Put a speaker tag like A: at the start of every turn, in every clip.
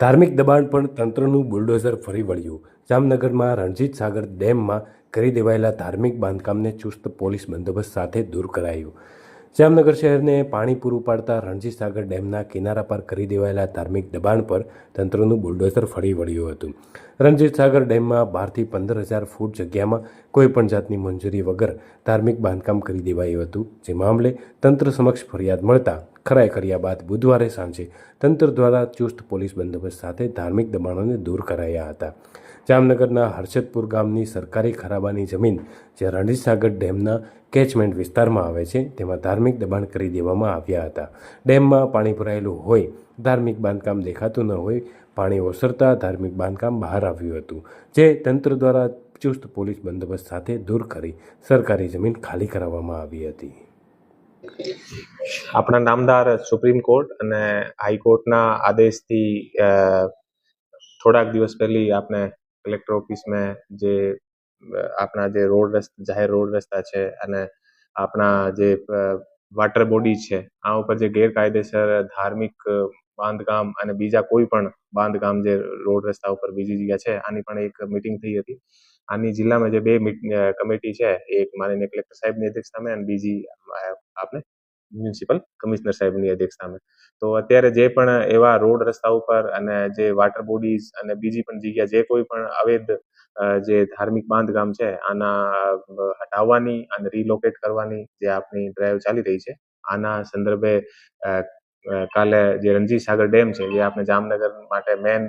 A: ધાર્મિક દબાણ પણ તંત્રનું બુલડોઝર ફરી વળ્યું. જામનગરમાં રણજીત સાગર ડેમમાં કરી દેવાયેલા ધાર્મિક બાંધકામને ચુસ્ત પોલીસ બંદોબસ્ત સાથે દૂર કરાયું. જામનગર શહેરને પાણી પૂરું પાડતા રણજીત સાગર ડેમના કિનારા પર કરી દેવાયેલા ધાર્મિક દબાણ પર તંત્રનું બુલડોઝર ફરી વળ્યું હતું. રણજીત સાગર ડેમમાં બારથી પંદર હજાર ફૂટ જગ્યામાં કોઈપણ જાતની મંજૂરી વગર ધાર્મિક બાંધકામ કરી દેવાયું હતું. જે મામલે તંત્ર સમક્ષ ફરિયાદ મળતા ખરાઈ કર્યા બાદ બુધવારે સાંજે તંત્ર દ્વારા ચુસ્ત પોલીસ બંદોબસ્ત સાથે ધાર્મિક દબાણોને દૂર કરાયા હતા. જામનગરના હર્ષદપુર ગામની સરકારી ખરાબાની જમીન જે રણજીતસાગર ડેમના કેચમેન્ટ વિસ્તારમાં આવે છે, તેમાં ધાર્મિક દબાણ કરી દેવામાં આવ્યા હતા. ડેમમાં પાણી ભરાયેલું હોય, ધાર્મિક બાંધકામ દેખાતું ન હોય, પાણી ઓસરતા ધાર્મિક બાંધકામ બહાર આવ્યું હતું, જે તંત્ર દ્વારા ચુસ્ત પોલીસ બંદોબસ્ત સાથે દૂર કરી સરકારી જમીન ખાલી કરાવવામાં આવી હતી.
B: આપણા નામદાર સુપ્રીમ કોર્ટ અને હાઈકોર્ટના આદેશથી થોડાક દિવસ પહેલી આપણે કલેક્ટર ઓફિસમાં જે આપણા જે રોડ રસ્તા જાહેર રોડ રસ્તા છે અને આપણા જે વોટર બોડી છે, આ ઉપર જે ગેરકાયદેસર ધાર્મિક બાંધકામ અને બીજા કોઈ પણ બાંધકામ જે રોડ રસ્તા ઉપર બીજી જગ્યા છે, આની પણ એક મિટિંગ થઈ હતી. આની જિલ્લામાં જે બે કમિટી છે, એક માનીને કલેક્ટર સાહેબની અધ્યક્ષતામાં અને બીજી આપણે મ્યુનિસિપલ કમિશનર સાહેબની અધ્યક્ષતામાં તો અત્યારે જે પણ એવા રોડ રસ્તા ઉપર અને જે વોટર બોડીઝ અને બીજી પણ જગ્યા, જે કોઈ પણ અવૈધ જે ધાર્મિક બાંધકામ છે, આના હટાવવાની અને રિલોકેટ કરવાની જે આપણી ડ્રાઈવ ચાલી રહી છે, આના સંદર્ભે કાલે જે રણજીત સાગર ડેમ છે, જે આપણે જામનગર માટે મેન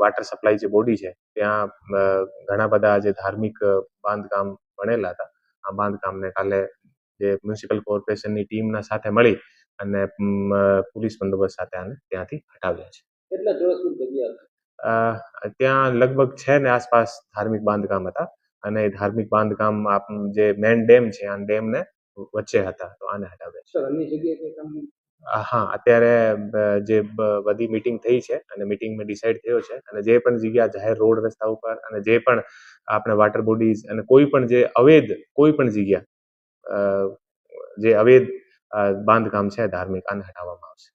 B: વોટર સપ્લાય જે બોડી છે, ત્યાં ઘણા બધા જે ધાર્મિક બાંધકામ બનેલા હતા. આ બાંધકામને કાલે જે મ્યુનિસિપલ કોર્પોરેશનની ટીમના સાથે મળી અને પોલીસ બંદોબસ્ત સાથે આને ત્યાંથી હટાવ્યા છે.
C: કેટલા ચોરસ ફૂટ જગ્યા
B: અ, ત્યાં લગભગ છે ને આસપાસ ધાર્મિક બાંધકામ હતા અને ધાર્મિક બાંધકામ આપ જે મેન ડેમ છે આ ડેમને વચ્ચે હતા તો આને હટાવ્યા છે. હા અત્યારે જે બધી મીટિંગ થઈ છે અને મિટિંગમાં ડિસાઈડ થયો છે અને જે પણ જગ્યા જાહેર રોડ રસ્તા ઉપર અને જે પણ આપણે વોટર બોડીઝ અને કોઈ પણ જે અવેધ કોઈ પણ જગ્યા જે અવેધ બાંધકામ છે ધાર્મિક આને હટાવવામાં આવશે.